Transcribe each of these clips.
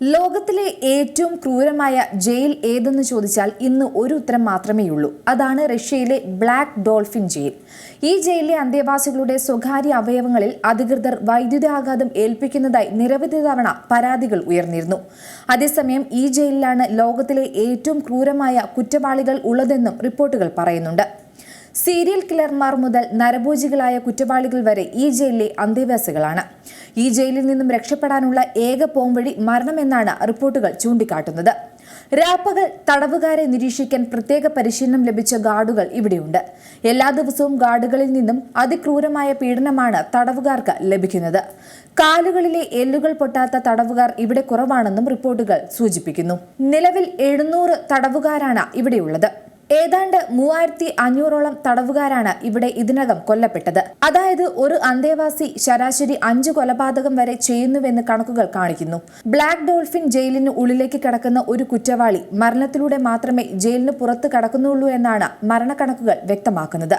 ലോകത്തിലെ ഏറ്റവും ക്രൂരമായ ജയിൽ ഏതെന്ന് ചോദിച്ചാൽ ഇന്ന് ഒരു ഉത്തരം മാത്രമേയുള്ളൂ. അതാണ് റഷ്യയിലെ ബ്ലാക്ക് ഡോൾഫിൻ ജയിൽ. ഈ ജയിലിലെ അന്തേവാസികളുടെ സ്വകാര്യ അവയവങ്ങളിൽ അധികൃതർ വൈദ്യുതാഘാതം ഏൽപ്പിക്കുന്നതായി നിരവധി തവണ പരാതികൾ ഉയർന്നിരുന്നു. അതേസമയം ഈ ജയിലിലാണ് ലോകത്തിലെ ഏറ്റവും ക്രൂരമായ കുറ്റവാളികൾ ഉള്ളതെന്നും റിപ്പോർട്ടുകൾ പറയുന്നുണ്ട്. സീരിയൽ കില്ലർമാർ മുതൽ നരഭോജികളായ കുറ്റവാളികൾ വരെ ഈ ജയിലിലെ അന്തേവാസികളാണ് ഈ ജയിലിൽ നിന്നും രക്ഷപ്പെടാനുള്ള ഏക പോംവഴി മരണമെന്നാണ് റിപ്പോർട്ടുകൾ ചൂണ്ടിക്കാട്ടുന്നത്. രാപ്പകൽ തടവുകാരെ നിരീക്ഷിക്കാൻ പ്രത്യേക പരിശീലനം ലഭിച്ച ഗാർഡുകൾ ഇവിടെയുണ്ട്. എല്ലാ ദിവസവും ഗാർഡുകളിൽ നിന്നും അതിക്രൂരമായ പീഡനമാണ് തടവുകാർക്ക് ലഭിക്കുന്നത്. കാലുകളിലെ എല്ലുകൾ പൊട്ടാത്ത തടവുകാർ ഇവിടെ കുറവാണെന്നും റിപ്പോർട്ടുകൾ സൂചിപ്പിക്കുന്നു. നിലവിൽ എഴുന്നൂറ് തടവുകാരാണ് ഇവിടെയുള്ളത്. ഏതാണ്ട് മൂവായിരത്തി അഞ്ഞൂറോളം തടവുകാരാണ് ഇവിടെ ഇതിനകം കൊല്ലപ്പെട്ടത്. അതായത് ഒരു അന്തേവാസി ശരാശരി അഞ്ച് കൊലപാതകം വരെ ചെയ്യുന്നുവെന്ന് കണക്കുകൾ കാണിക്കുന്നു. ബ്ലാക്ക് ഡോൾഫിൻ ജയിലിന് ഉള്ളിലേക്ക് കടക്കുന്ന ഒരു കുറ്റവാളി മരണത്തിലൂടെ മാത്രമേ ജയിലിന് പുറത്ത് കടക്കുന്നുള്ളൂ എന്നാണ് മരണക്കണക്കുകൾ വ്യക്തമാക്കുന്നത്.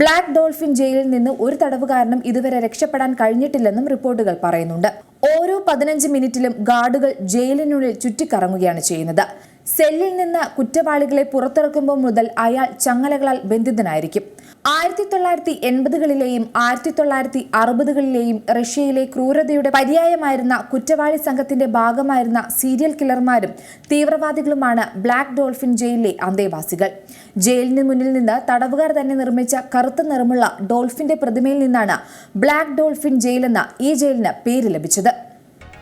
ബ്ലാക്ക് ഡോൾഫിൻ ജയിലിൽ നിന്ന് ഒരു തടവുകാരനും ഇതുവരെ രക്ഷപ്പെടാൻ കഴിഞ്ഞിട്ടില്ലെന്നും റിപ്പോർട്ടുകൾ പറയുന്നുണ്ട്. ഓരോ പതിനഞ്ച് മിനിറ്റിലും ഗാർഡുകൾ ജയിലിനുള്ളിൽ ചുറ്റിക്കറങ്ങുകയാണ് ചെയ്യുന്നത്. സെല്ലിൽ നിന്ന് കുറ്റവാളികളെ പുറത്തിറക്കുമ്പോൾ മുതൽ അയാൾ ചങ്ങലകളാൽ ബന്ധിതനായിരിക്കും. ആയിരത്തി തൊള്ളായിരത്തി എൺപതുകളിലെയും ആയിരത്തി തൊള്ളായിരത്തി അറുപതുകളിലെയും റഷ്യയിലെ ക്രൂരതയുടെ പര്യായമായിരുന്ന കുറ്റവാളി സംഘത്തിന്റെ ഭാഗമായിരുന്ന സീരിയൽ കില്ലർമാരും തീവ്രവാദികളുമാണ് ബ്ലാക്ക് ഡോൾഫിൻ ജയിലിലെ അന്തേവാസികൾ. ജയിലിന് മുന്നിൽ നിന്ന് തടവുകാർ തന്നെ നിർമ്മിച്ച കറുത്ത നിറമുള്ള ഡോൾഫിന്റെ പ്രതിമയിൽ നിന്നാണ് ബ്ലാക്ക് ഡോൾഫിൻ ജയിലെന്ന ഈ ജയിലിന് പേര് ലഭിച്ചത്.